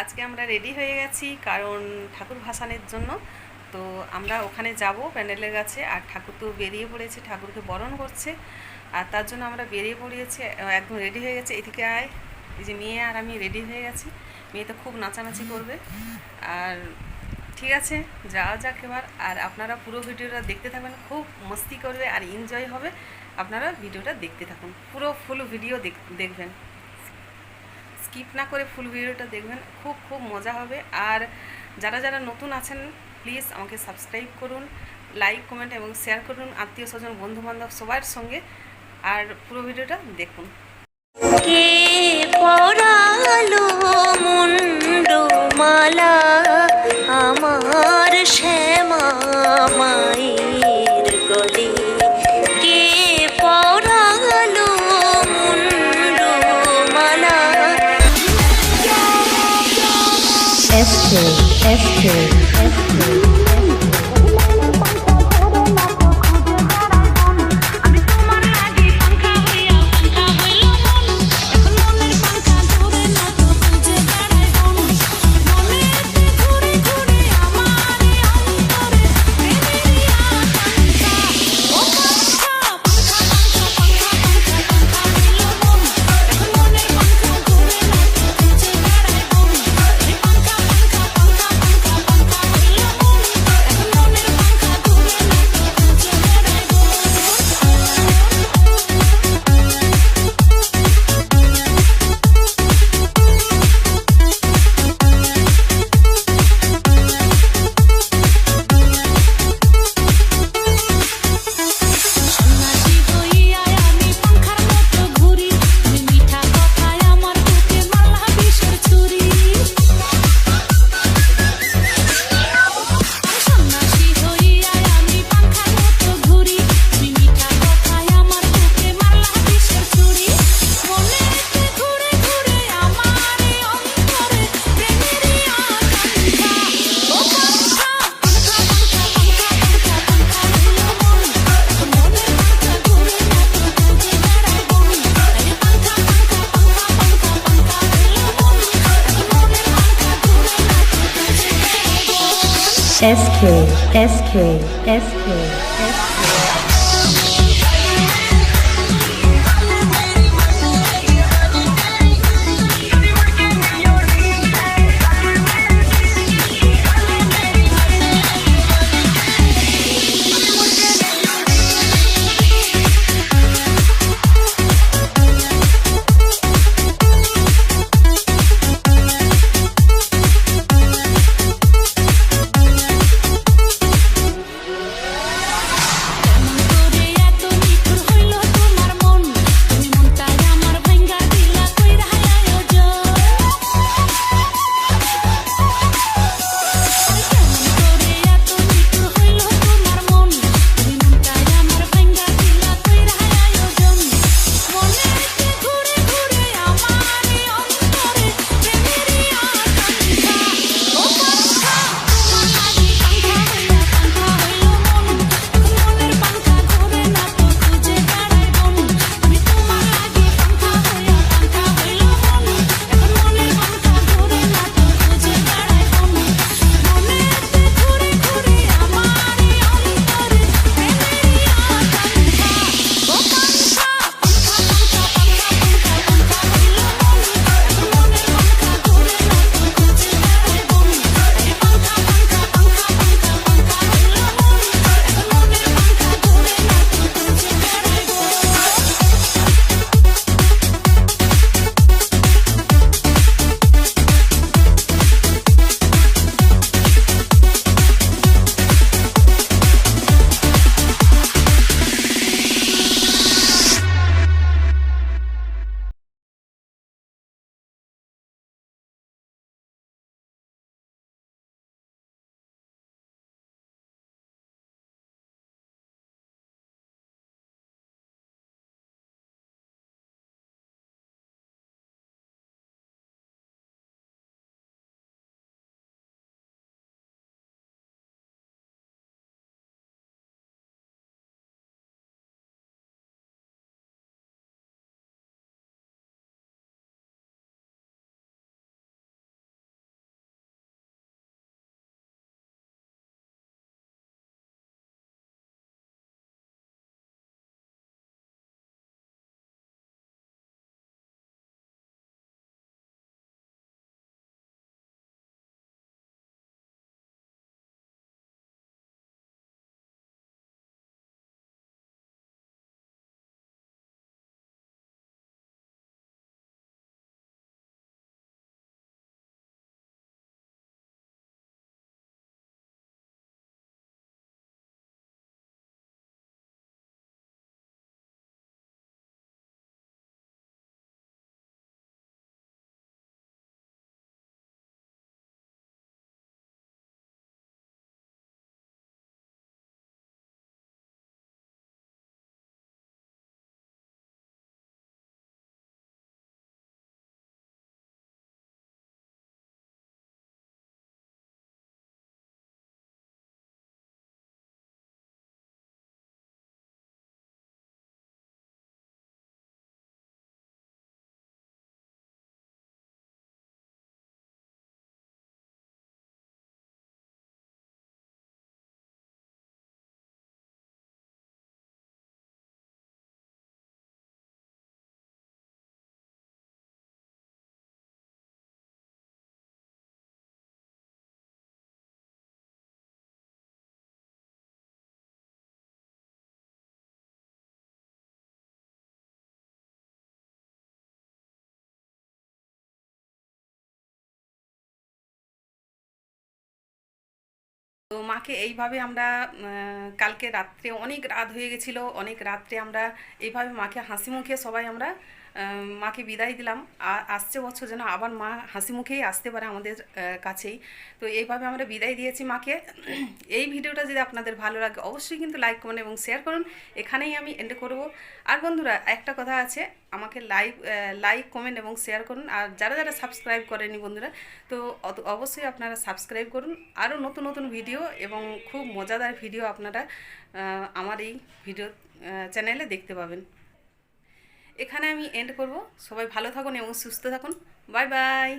আজকে আমরা রেডি হয়ে গেছি কারণ ঠাকুর ভাসানের জন্য। তো আমরা ওখানে যাব প্যান্ডেলের কাছে আর ঠাকুর তো বেরিয়ে পড়েছে, ঠাকুরকে বরণ করছে। আর তার জন্য আমরা বেরিয়ে পড়িয়েছি, একদম রেডি হয়ে গেছে। এদিকে আয়, এই যে মেয়ে আর আমি রেডি হয়ে গেছি। মেয়ে তো খুব নাচানাচি করবে। আর ঠিক আছে, যাওয়া যাক এবার। আর আপনারা পুরো ভিডিওটা দেখতে থাকবেন, খুব মস্তি করবে আর এনজয় হবে। আপনারা ভিডিওটা দেখতে থাকুন, পুরো ফুল ভিডিও দেখবেন। স্কিপ না করে ফুল ভিডিওটা দেখবেন, খুব খুব মজা হবে। আর যারা যারা নতুন আছেন প্লিজ আমাকে সাবস্ক্রাইব করুন লাইক কমেন্ট এবং শেয়ার করুন। আত্মীয় স্বজন, বন্ধুবান্ধব সবার সঙ্গে। আর পুরো ভিডিওটা দেখুন। SK, SK, SK, SK, SK. তো মাকে এইভাবে আমরা কালকে রাত্রে অনেক রাত হয়ে গেছিল, অনেক রাত্রে আমরা এইভাবে মাকে হাসি মুখে সবাই আমরা মাকে বিদায় দিলাম। আসছে বছর যেন আবার মা হাসি মুখেই আসতে পারে আমাদের কাছেই। তো এইভাবে আমরা বিদায় দিয়েছি মাকে। এই ভিডিওটা যদি আপনাদের ভালো লাগে, অবশ্যই কিন্তু লাইক, কমেন্ট এবং শেয়ার করুন। এখানেই আমি এন্ড করব। আর বন্ধুরা, একটা কথা আছে, আমাকে লাইক লাইক, কমেন্ট এবং শেয়ার করুন। আর যারা যারা সাবস্ক্রাইব করেনি বন্ধুরা, তো অবশ্যই আপনারা সাবস্ক্রাইব করুন। আরও নতুন নতুন ভিডিও এবং খুব মজাদার ভিডিও আপনারা আমার এই ভিডিও চ্যানেলে দেখতে পাবেন। এখানে আমি এন্ড করব। সবাই ভালো থাকুন এবং সুস্থ থাকুন। Bye bye